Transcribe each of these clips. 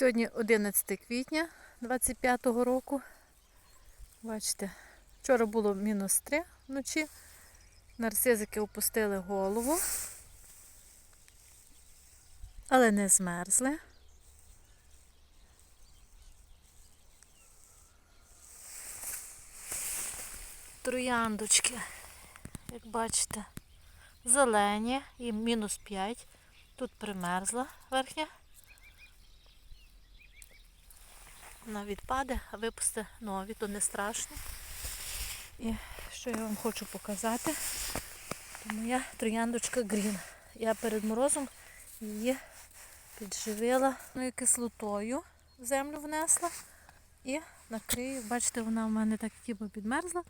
Сьогодні 11 квітня 25 року. Бачите, вчора було мінус 3 вночі. Нарцизики опустили голову, але не змерзли. Трояндочки, як бачите, зелені і мінус 5. Тут примерзла верхня. Вона відпаде, а випусте нові, то не страшно. І що я вам хочу показати, то моя трояндочка Грін. Я перед морозом її підживила ну, кислотою, в землю внесла і накрию. Бачите, вона в мене так типу підмерзла,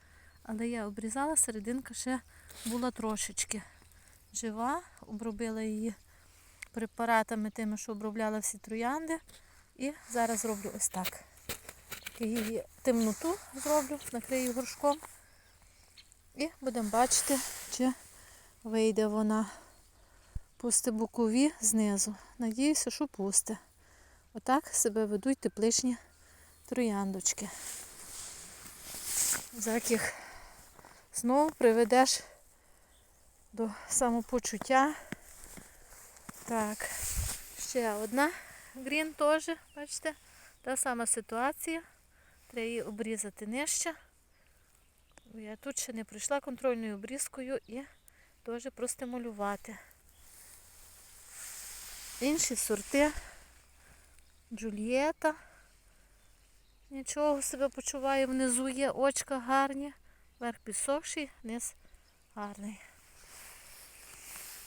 але я обрізала, серединка ще була трошечки жива, обробила її препаратами тими, що обробляла всі троянди. І зараз зроблю ось так. Її темноту зроблю, накрию горшком. І будемо бачити, чи вийде вона. Пусти бокові знизу. Надіюся, що пусте. Отак себе ведуть тепличні трояндочки. За яких знову приведеш до самопочуття. Так, ще одна грін теж, бачите, та сама ситуація. Треба її обрізати нижче. Я тут ще не пройшла контрольною обрізкою і теж простимулювати. Інші сорти. Джульєта. Нічого себе почуває, внизу є очка гарні, верх підсохший, низ гарний.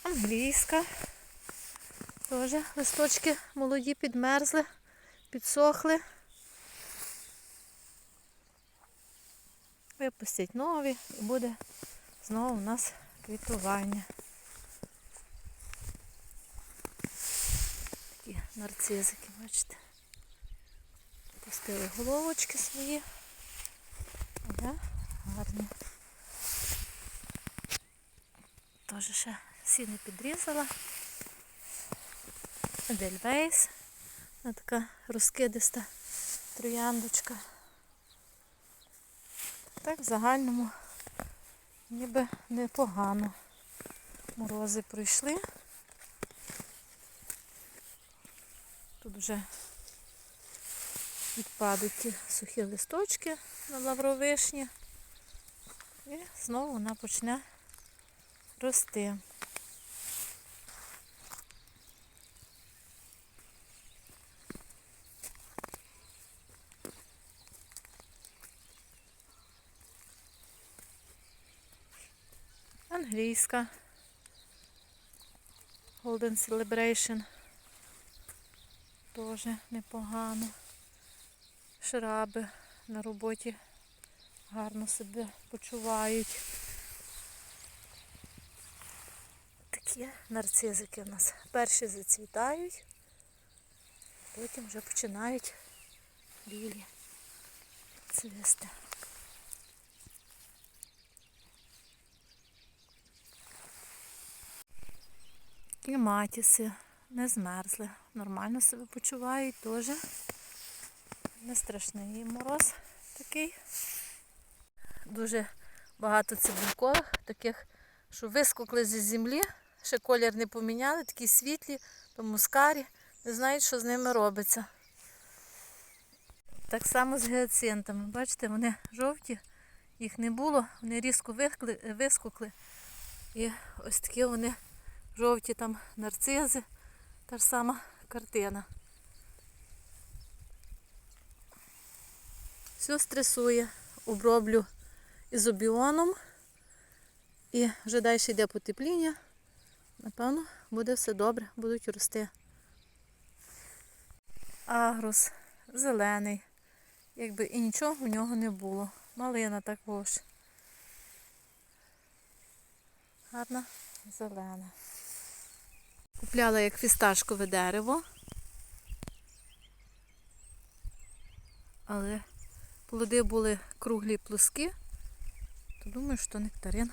Англійська. Теж листочки молоді підмерзли, підсохли. Випустять нові і буде знову у нас квітування. Такі нарцизики, бачите. Пустили головочки свої. Але гарні. Теж ще всі не підрізала. Едельвейс. Вона така розкидиста трояндочка. Так в загальному ніби непогано. Морози пройшли. Тут вже відпадуть ті сухі листочки на лавровишні. І знову вона почне рости. Англійська. Golden Celebration. Теж непогано. Шраби на роботі гарно себе почувають. Такі нарцизики у нас. Перші зацвітають, потім вже починають білі цвісти. Матіси не змерзли. Нормально себе почувають теж. Не страшний мороз такий. Дуже багато цибулькових, таких, що вискокли зі землі, ще колір не поміняли, такі світлі, то мускарі, не знають, що з ними робиться. Так само з гіацинтами. Бачите, вони жовті, їх не було, вони різко вискокли. І ось такі вони жовті там нарцизи, та ж сама картина. Все стресує, оброблю ізобіоном і вже далі йде потепління. Напевно, буде все добре, будуть рости. Агрус зелений, якби і нічого в нього не було. Малина також. Гарна зелена. Купляла як фісташкове дерево. Але плоди були круглі плоскі, то думаю, що нектарин.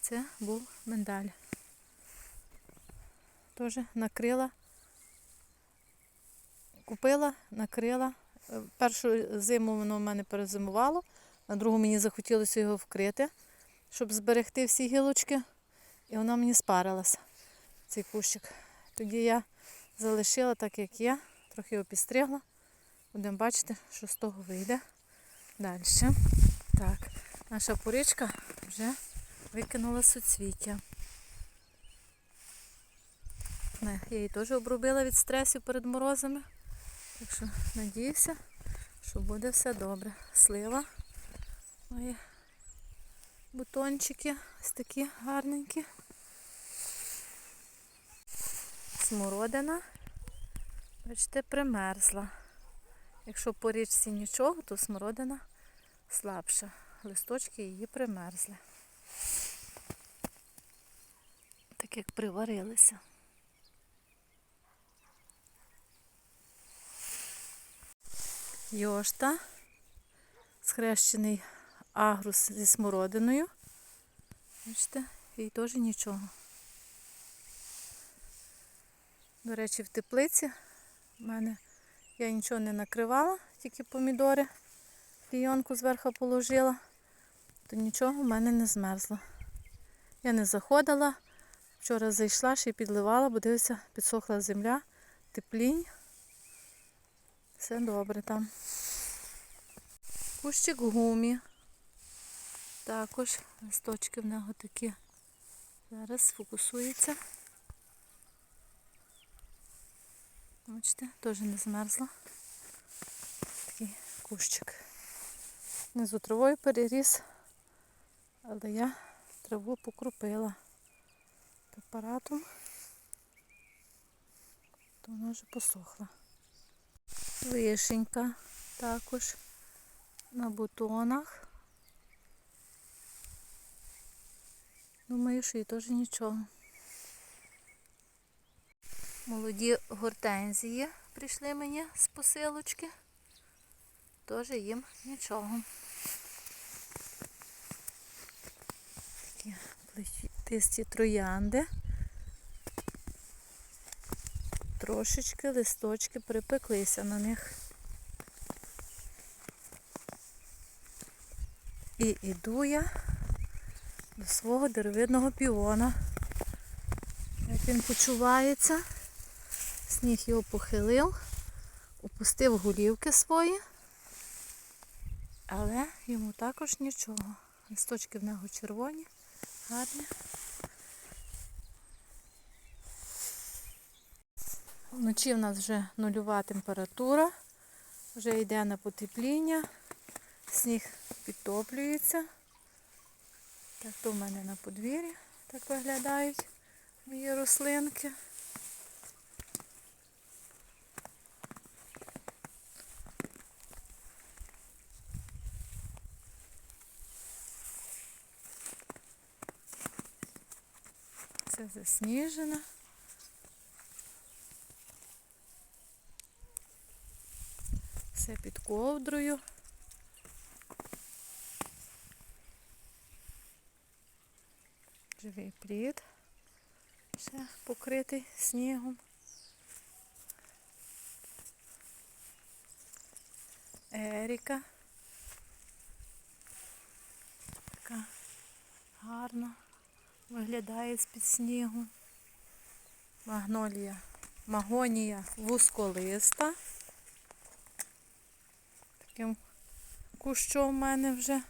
Це був миндаль. Теж накрила купила, накрила. Першу зиму воно в мене перезимувало, на другу мені захотілося його вкрити, щоб зберегти всі гілочки. І вона мені спарилася, цей кущик. Тоді я залишила так, як є, трохи його підстригла. Будемо бачити, що з того вийде. Далі. Так, наша порічка вже викинула суцвіття. Не, я її теж обробила від стресів перед морозами. Так що надіюся, що буде все добре. Слива. Мої бутончики ось такі гарненькі. Смородина, бачите, примерзла. Якщо по річці нічого, то смородина слабша. Листочки її примерзли. Так як приварилися. Йошта, схрещений агрус зі смородиною. Бачите, і теж нічого. До речі, в теплиці в мене я нічого не накривала, тільки помідори. Клійонку зверху положила, то нічого в мене не змерзло. Я не заходила, вчора зайшла, ще й підливала, бо дивися, підсохла земля, теплінь. Все добре там. Кущик гумі. Також листочки в нього такі. Зараз сфокусується. Бачите, теж не змерзла. Такий кущик. Внизу травою переріс, але я траву покропила препаратом, то вона вже посохла. Вишенька також на бутонах. Думаю, що і теж нічого. Молоді гортензії прийшли мені з посилочки. Теж їм нічого. Такі плетисті троянди. Трошечки листочки припеклися на них. І іду я до свого деревидного піона. Як він почувається, сніг його похилив, опустив голівки свої, але йому також нічого. Листочки в нього червоні, гарні. Вночі в нас вже нульова температура, вже йде на потепління, сніг підтоплюється. Так то в мене на подвір'ї так виглядають мої рослинки. Це засніжено. Все під ковдрою. Живий плід. Ще покритий снігом. Еріка. Така гарна. Виглядає з-під снігу. Магнолія. Магонія вузколиста. Таким кущом в мене вже.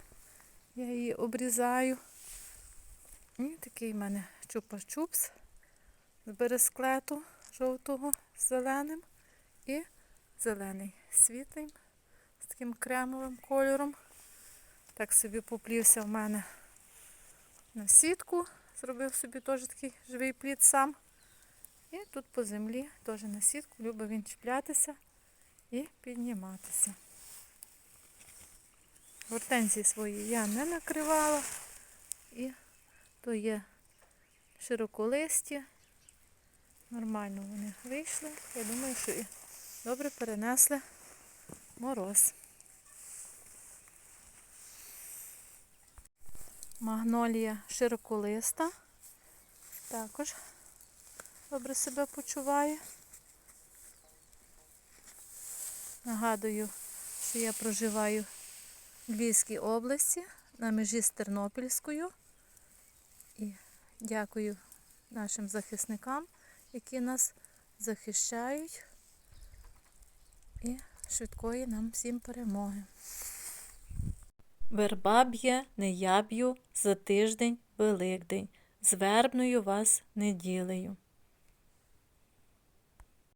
Я її обрізаю. І такий в мене чупа-чупс з бересклету жовтого з зеленим і зелений світлим з таким кремовим кольором. Так собі поплівся в мене на сітку. Зробив собі теж такий живий плід сам. І тут по землі теж на сітку любить він чіплятися і підніматися. Гортензії свої я не накривала. І то є широколисті. Нормально вони вийшли. Я думаю, що і добре перенесли мороз. Магнолія широколиста. Також добре себе почуває. Нагадую, що я проживаю в Львівській області на межі з Тернопільською. І дякую нашим захисникам, які нас захищають. І швидкої нам всім перемоги. Верба б'є, не я за тиждень Великдень, з вербною вас неділею.